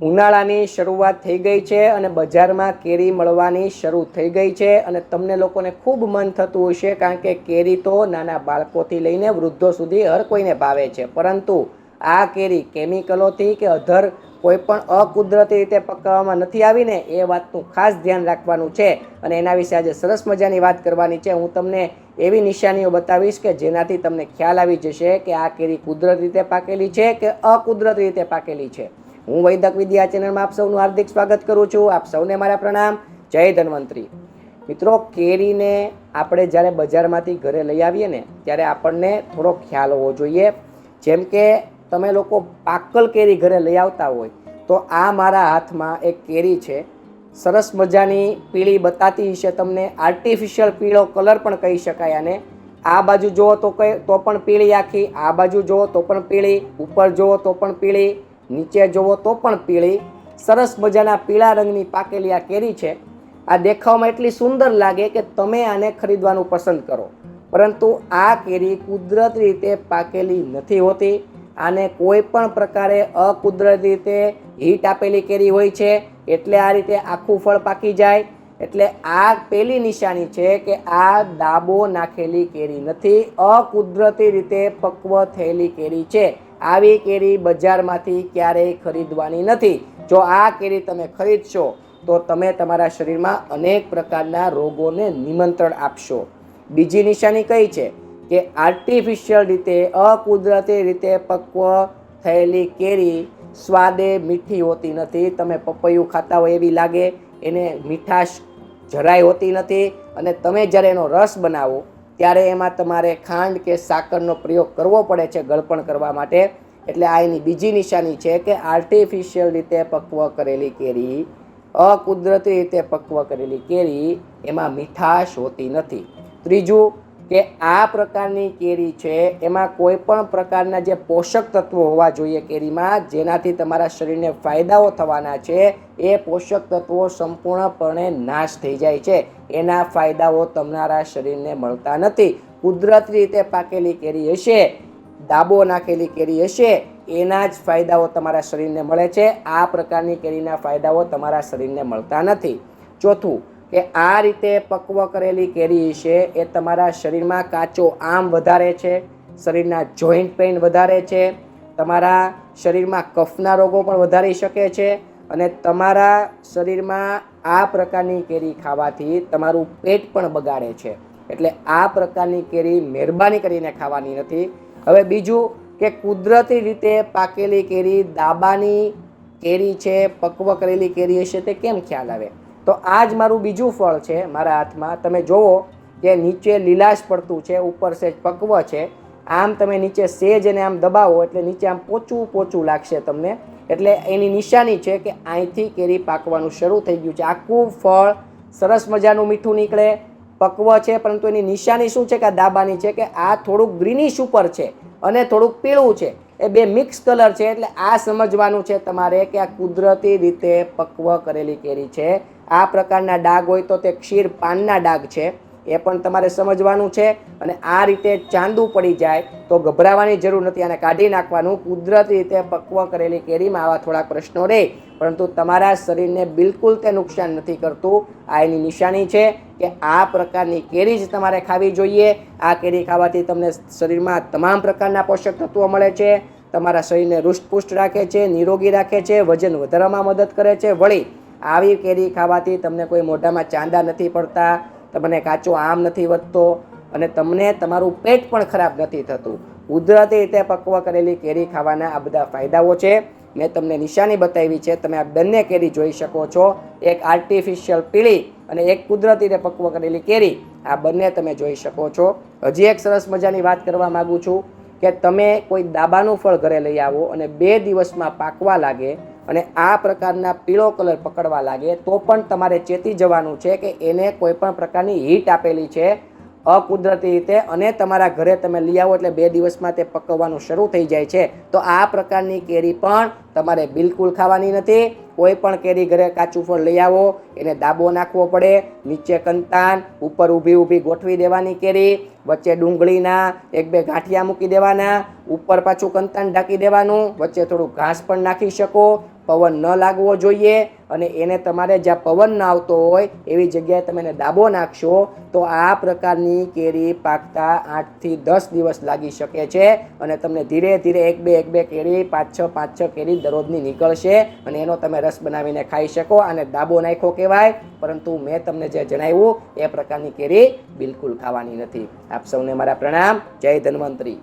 ઉનાળાની શરૂઆત થઈ ગઈ છે અને બજારમાં કેરી મળવાની શરૂ થઈ ગઈ છે અને તમને લોકોને ખૂબ મન થતું હશે કારણ કે કેરી તો નાના બાળકોથી લઈને વૃદ્ધો સુધી હર કોઈને ભાવે છે. પરંતુ આ કેરી કેમિકલોથી કે અધર કોઈ પણ અકુદરતી રીતે પકવવામાં નથી આવીને એ વાતનું ખાસ ધ્યાન રાખવાનું છે. અને એના વિશે આજે સરસ મજાની વાત કરવાની છે. હું તમને એવી નિશાનીઓ બતાવીશ કે જેનાથી તમને ખ્યાલ આવી જશે કે આ કેરી કુદરતી રીતે પાકેલી છે કે અકુદરતી રીતે પાકેલી છે. હું વૈદક વિદ્યા ચેનલમાં આપ સૌનું હાર્દિક સ્વાગત કરું છું. આપ સૌને મારા પ્રણામ. જય ધન્વંતરી. મિત્રો, કેરીને આપણે જ્યારે બજારમાંથી ઘરે લઈ આવીએ ને, ત્યારે આપણને થોડો ખ્યાલ હોવો જોઈએ. જેમ કે તમે લોકો પાકલ કેરી ઘરે લઈ આવતા હોય, તો આ મારા હાથમાં એક કેરી છે. સરસ મજાની પીળી બતાતી હશે તમને. આર્ટિફિશિયલ પીળો કલર પણ કહી શકાય આને. આ બાજુ જુઓ તો કઈ તો પણ પીળી આખી. આ બાજુ જુઓ તો પણ પીળી. ઉપર જુઓ તો પણ પીળી. નીચે જુઓ તો પણ પીળી, સરસ મજાના પીળા રંગની પાકેલી આ કેરી છે. આ દેખાવમાં એટલી સુંદર લાગે કે તમે આને ખરીદવાનું પસંદ કરો. પરંતુ આ કેરી કુદરતી રીતે પાકેલી નથી હોતી. આને કોઈ પણ પ્રકારે અકુદરતી રીતે હીટ આપેલી કેરી હોય છે, એટલે આ રીતે આખું ફળ પાકી જાય. એટલે આ પેલી નિશાની છે કે આ દાબો નાખેલી કેરી નથી, અકુદરતી રીતે પક્વ થયેલી કેરી છે. આવી કેરી બજારમાંથી ક્યારેય ખરીદવાની નથી. જો આ કેરી તમે ખરીદશો, તો તમે તમારા શરીરમાં અનેક પ્રકારના રોગોને નિમંત્રણ આપશો. બીજી નિશાની કઈ છે? કે આર્ટિફિશિયલ રીતે, અકુદરતી રીતે પક્વ થયેલી કેરી સ્વાદે મીઠી હોતી નથી. તમે પપૈયું ખાતા હોય એવી લાગે, એને મીઠાશ જરાય હોતી નથી અને તમે જ્યારે એનો રસ બનાવો ત્યારે એમાં તમારે ખાંડ કે સાકરનો પ્રયોગ કરવો પડે છે ગળપણ કરવા માટે. એટલે આ એની બીજી નિશાની છે કે આર્ટિફિશિયલ રીતે પક્વ કરેલી કેરી, અકુદરતી રીતે પક્વ કરેલી કેરી, એમાં મીઠાશ હોતી નથી. ત્રીજું કે આ પ્રકારની કેરી છે, એમાં કોઈ પણ પ્રકારના જે પોષક તત્વો હોવા જોઈએ કેરીમાં, જેનાથી તમારા શરીરને ફાયદાઓ થવાના છે, એ પોષક તત્વો સંપૂર્ણપણે નાશ થઈ જાય છે. એના ફાયદાઓ તમારા શરીરને મળતા નથી. કુદરતી રીતે પાકેલી કેરી હશે, દાબો નાખેલી કેરી હશે, એના જ ફાયદાઓ તમારા શરીરને મળે છે. આ પ્રકારની કેરીના ફાયદાઓ તમારા શરીરને મળતા નથી. ચોથું કે આ રીતે પક્વ કરેલી કેરી છે એ તમારા શરીરમાં કાચો આમ વધારે છે, શરીરના જોઈન્ટ પેઇન વધારે છે, તમારા શરીરમાં કફના રોગો પણ વધારી શકે છે અને તમારા શરીરમાં આ પ્રકારની કેરી ખાવાથી તમારું પેટ પણ બગાડે છે. એટલે આ પ્રકારની કેરી મહેરબાની કરીને ખાવાની નથી. હવે બીજું કે કુદરતી રીતે પાકેલી કેરી, દાબાની કેરી છે, પક્વ કરેલી કેરી હશે તે કેમ ખ્યાલ આવે? તો આ જ મારું બીજું ફળ છે મારા હાથમાં. તમે જુઓ કે નીચે લીલાશ પડતું છે, ઉપર સેજ પક્વ છે. આમ તમે નીચે સેજ અને આમ દબાવો એટલે નીચે આમ પોચું પોચું લાગશે તમને. એટલે એની નિશાની છે કે અહીંથી કેરી પાકવાનું શરૂ થઈ ગયું છે. આખું ફળ સરસ મજાનું મીઠું નીકળે, પક્વ છે, પરંતુ એની નિશાની શું છે કે આ દાબાની છે કે આ થોડુંક ગ્રીનિશ ઉપર છે અને થોડુંક પીળું છે. એ બે મિક્સ કલર છે એટલે આ સમજવાનું છે તમારે કે આ કુદરતી રીતે પક્વ કરેલી કેરી છે. આ પ્રકારના ડાઘ હોય તો તે ક્ષીર પાનના ડાઘ છે. એ પણ તમારે સમજવાનું છે અને આ રીતે ચાંદું પડી જાય તો ગભરાવાની જરૂર નથી આને કાઢી નાખવાનું કુદરતી રીતે પક્વ કરેલી કેરીમાં આવા થોડાક પ્રશ્નો રહે. પરંતુ તમારા શરીરને બિલકુલ તે નુકસાન નથી કરતું. આ એની નિશાની છે કે આ પ્રકારની કેરી જ તમારે ખાવી જોઈએ. આ કેરી ખાવાથી તમને શરીરમાં તમામ પ્રકારના પોષક તત્વો મળે છે. તમારા શરીરને હૃષ્ટપુષ્ટ રાખે છે, નિરોગી રાખે છે, વજન વધારવામાં મદદ કરે છે. વળી આવી કેરી ખાવાથી તમને કોઈ મોઢામાં ચાંદા નથી પડતા, તમને કાચો આમ નથી વધતો અને તમને તમારું પેટ પણ ખરાબ નથી થતું. કુદરતી રીતે પક્વ કરેલી કેરી ખાવાના આ બધા ફાયદાઓ છે. મેં તમને નિશાની બતાવી છે. તમે આ બંને કેરી જોઈ શકો છો. એક આર્ટિફિશિયલ પીળી અને એક કુદરતી રીતે પક્વ કરેલી કેરી. આ બંને તમે જોઈ શકો છો. હજી એક સરસ મજાની વાત કરવા માગું છું કે તમે કોઈ દાબાનું ફળ ઘરે લઈ આવો અને બે દિવસમાં પાકવા લાગે અને આ પ્રકારના પીળો કલર પકડવા લાગે, તો પણ તમારે ચેતી જવાનું છે કે એને કોઈ પણ પ્રકારની હીટ આપેલી છે, અકુદરતી રીતે. અને તમારા ઘરે તમે લઈ આવો એટલે બે દિવસમાં તે પકવવાનું શરૂ થઈ જાય છે. તો આ પ્રકારની કેરી પણ તમારે બિલકુલ ખાવાની નથી. કોઈ પણ કેરી ઘરે કાચું ફળ લઈ આવો, એને દાબો નાખવો પડે, નીચે કંતાન, ઉપર ઊભી ઊભી ગોઠવી દેવાની કેરી વચ્ચે ડુંગળીના એક બે ગાંઠિયા મૂકી દેવાના, ઉપર પાછું કંતાન ઢાંકી દેવાનું, વચ્ચે થોડું ઘાસ પણ નાખી શકો, પવન ન લાગવો જોઈએ અને એને તમારે જ્યાં પવન ન આવતો હોય એવી જગ્યાએ તમે એને દાબો નાખશો તો આ પ્રકારની કેરી પાકતા આઠથી દસ દિવસ લાગી શકે છે અને તમને ધીરે ધીરે એક બે એક બે કેરી, પાંચ છ પાંચ છ કેરી દરરોજની નીકળશે અને એનો તમે રસ બનાવીને ખાઈ શકો અને દાબો નાખ્યો કહેવાય. પરંતુ મેં તમને જે જણાવ્યું, એ પ્રકારની કેરી બિલકુલ ખાવાની નથી. આપ સૌને મારા પ્રણામ. જય ધન્વંતરી.